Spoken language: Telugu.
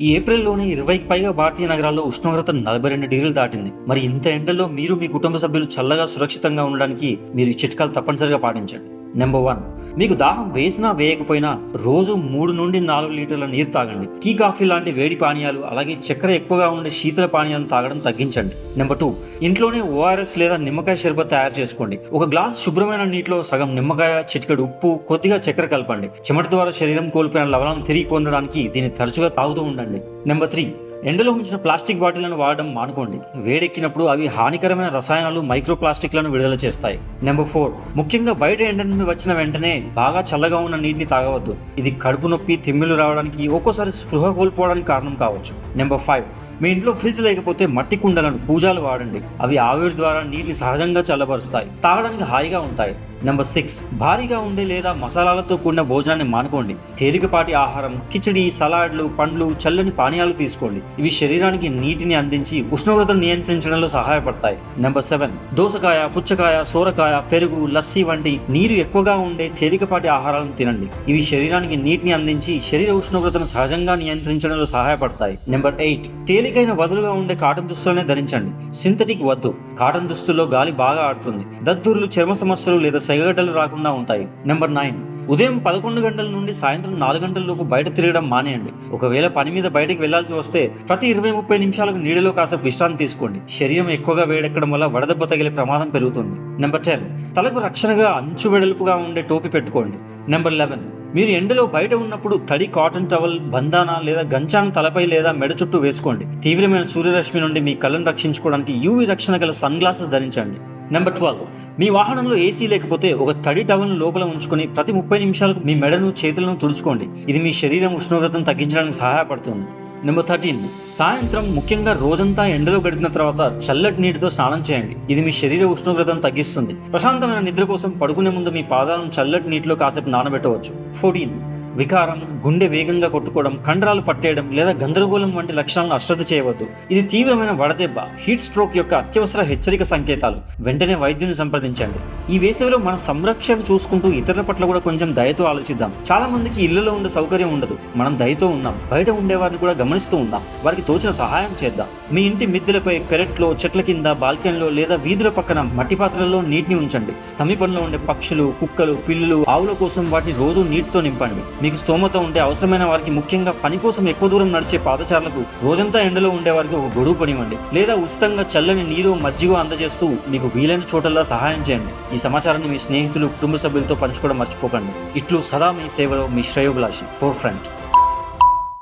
ఈ ఏప్రిల్లోనే ఇరవైకి పైగా భారతీయ నగరాల్లో ఉష్ణోగ్రత నలభై రెండు డిగ్రీలు దాటింది. మరి ఇంత ఎండల్లో మీరు మీ కుటుంబ సభ్యులు చల్లగా సురక్షితంగా ఉండడానికి మీరు ఈ చిట్కాలు తప్పనిసరిగా పాటించండి. నెంబర్ వన్ మీకు దాహం వేసినా వేయకపోయినా రోజు మూడు నుండి నాలుగు లీటర్ల నీరు తాగండి. టీ కాఫీ లాంటి వేడి పానీయాలు అలాగే చక్కెర ఎక్కువగా ఉండే శీతల పానీయాలను తాగడం తగ్గించండి. నెంబర్ టూ ఇంట్లోనే ఓఆర్ఎస్ లేదా నిమ్మకాయ షర్బత్ తయారు చేసుకోండి. ఒక గ్లాస్ శుభ్రమైన నీటిలో సగం నిమ్మకాయ చిటికెడు ఉప్పు కొద్దిగా చక్కెర కలపండి. చెమట ద్వారా శరీరం కోల్పోయిన లవణాలను తిరిగి పొందడానికి దీన్ని తరచుగా తాగుతూ ఉండండి. నెంబర్ త్రీ ఎండలో ఉంచిన ప్లాస్టిక్ బాటిళ్ళను వాడడం మానుకోండి. వేడెక్కినప్పుడు అవి హానికరమైన రసాయనాలు మైక్రో ప్లాస్టిక్లను విడుదల చేస్తాయి. నెంబర్ ఫోర్ ముఖ్యంగా బయట ఎండ నుండి వచ్చిన వెంటనే బాగా చల్లగా ఉన్న నీటిని తాగవద్దు. ఇది కడుపు నొప్పి తిమ్మిలు రావడానికి ఒక్కోసారి స్పృహ కోల్పోవడానికి కారణం కావచ్చు. నెంబర్ ఫైవ్ మీ ఇంట్లో ఫ్రిడ్జ్ లేకపోతే మట్టి కుండలను పూజాలు వాడండి. అవి ఆవిరి ద్వారా నీటిని సహజంగా చల్లబరుస్తాయి. తాగడానికి హాయిగా ఉంటాయి. నెంబర్ సిక్స్ భారీగా ఉండే లేదా మసాలాలతో కూడిన భోజనాన్ని మానుకోండి. తేలికపాటి ఆహారం కిచడి సలాడ్లు పండ్లు చల్లని పానీయాలు తీసుకోండి. ఇవి శరీరానికి నీటిని అందించి ఉష్ణోగ్రతను నియంత్రించడంలో సహాయపడతాయి. నెంబర్ సెవెన్ దోసకాయ పుచ్చకాయ సోరకాయ పెరుగు లస్సీ వంటి నీరు ఎక్కువగా ఉండే తేలికపాటి ఆహారాలను తినండి. ఇవి శరీరానికి నీటిని అందించి శరీర ఉష్ణోగ్రతను సహజంగా నియంత్రించడంలో సహాయపడతాయి. నెంబర్ ఎయిట్ తేలికైన వదులుగా ఉండే కాటన్ దుస్తులనే ధరించండి. సింథటిక్ వద్దు. కాటన్ దుస్తుల్లో గాలి బాగా ఆడుతుంది. దద్దుర్లు చర్మ సమస్యలు లేదా సెగగడ్డలు రాకుండా ఉంటాయి. Number nine. ఉదయం పదకొండు గంటల నుండి సాయంత్రం నాలుగు గంటల లోపు బయట తిరగడం మానేయండి. ఒకవేళ పని మీద బయటకు వెళ్ళాల్సి వస్తే ప్రతి ఇరవై ముప్పై నిమిషాలకు నీడలో కాసేపు విశ్రాంతి తీసుకోండి. శరీరం ఎక్కువగా వేడెక్కడం వల్ల వడదెబ్బ తగిలే ప్రమాదం పెరుగుతుంది. Number ten. తలకు రక్షణగా అంచు వెడల్పుగా ఉండే టోపీ పెట్టుకోండి. Number eleven. మీరు ఎండలో బయట ఉన్నప్పుడు తడి కాటన్ టవల్ బంధాన లేదా గంచాను తలపై లేదా మెడ చుట్టూ వేసుకోండి. తీవ్రమైన సూర్యరశ్మి నుండి మీ కళ్ళను రక్షించుకోవడానికి యూవి రక్షణ గల సన్ గ్లాసెస్ ధరించండి. Number twelve. మీ వాహనంలో ఏసీ లేకపోతే ఒక తడి టవల్ను లోపల ఉంచుకొని ప్రతి ముప్పై నిమిషాలకు మీ మెడను చేతులను తుడుచుకోండి. ఇది మీ శరీరం ఉష్ణోగ్రతను తగ్గించడానికి సహాయపడుతుంది. Number thirteen. సాయంత్రం ముఖ్యంగా రోజంతా ఎండలో గడిపిన తర్వాత చల్లటి నీటితో స్నానం చేయండి. ఇది మీ శరీర ఉష్ణోగ్రతను తగ్గిస్తుంది. ప్రశాంతమైన నిద్ర కోసం పడుకునే ముందు మీ పాదాలను చల్లటి నీటిలో కాసేపు నానబెట్టవచ్చు. ఫోర్టీన్. వికారం గుండె వేగంగా కొట్టుకోవడం కండరాలు పట్టేయడం లేదా గందరగోళం వంటి లక్షణాలను అశ్రద్ధ చేయవద్దు. ఇది తీవ్రమైన వడదెబ్బ హీట్ స్ట్రోక్ యొక్క అత్యవసర హెచ్చరిక సంకేతాలు. వెంటనే వైద్యుని సంప్రదించండి. ఈ వేసవిలో మన సంరక్షణ చూసుకుంటూ ఇతరుల పట్ల కూడా కొంచెం దయతో ఆలోచిద్దాం. చాలా మందికి ఇళ్ళలో ఉండే సౌకర్యం ఉండదు. మనం దయతో ఉన్నాం. బయట ఉండేవారిని కూడా గమనిస్తూ ఉందాం. వారికి తోచిన సహాయం చేద్దాం. మీ ఇంటి మిద్దెలపై పెరట్లో చెట్ల కింద బాల్కనీలో లేదా వీధుల పక్కన మట్టి పాత్రల్లో నీటిని ఉంచండి. సమీపంలో ఉండే పక్షులు కుక్కలు పిల్లులు ఆవుల కోసం వాటిని రోజు నీటితో నింపండి. మీకు స్తోమత ఉంటే అవసరమైన వారికి ముఖ్యంగా పని కోసం ఎక్కువ దూరం నడిచే పాదచారులకు రోజంతా ఎండలో ఉండే వారికి ఒక గొడుగు పనివ్వండి లేదా ఉచితంగా చల్లని నీరు మజ్జిగ అందజేస్తూ మీకు వీలైన చోటల్లో సహాయం చేయండి. ఈ సమాచారాన్ని మీ స్నేహితులు కుటుంబ సభ్యులతో పంచుకోవడం మర్చిపోకండి. ఇట్లు సదా మీ సేవలో మీ శ్రేయోభిలాషి. Four front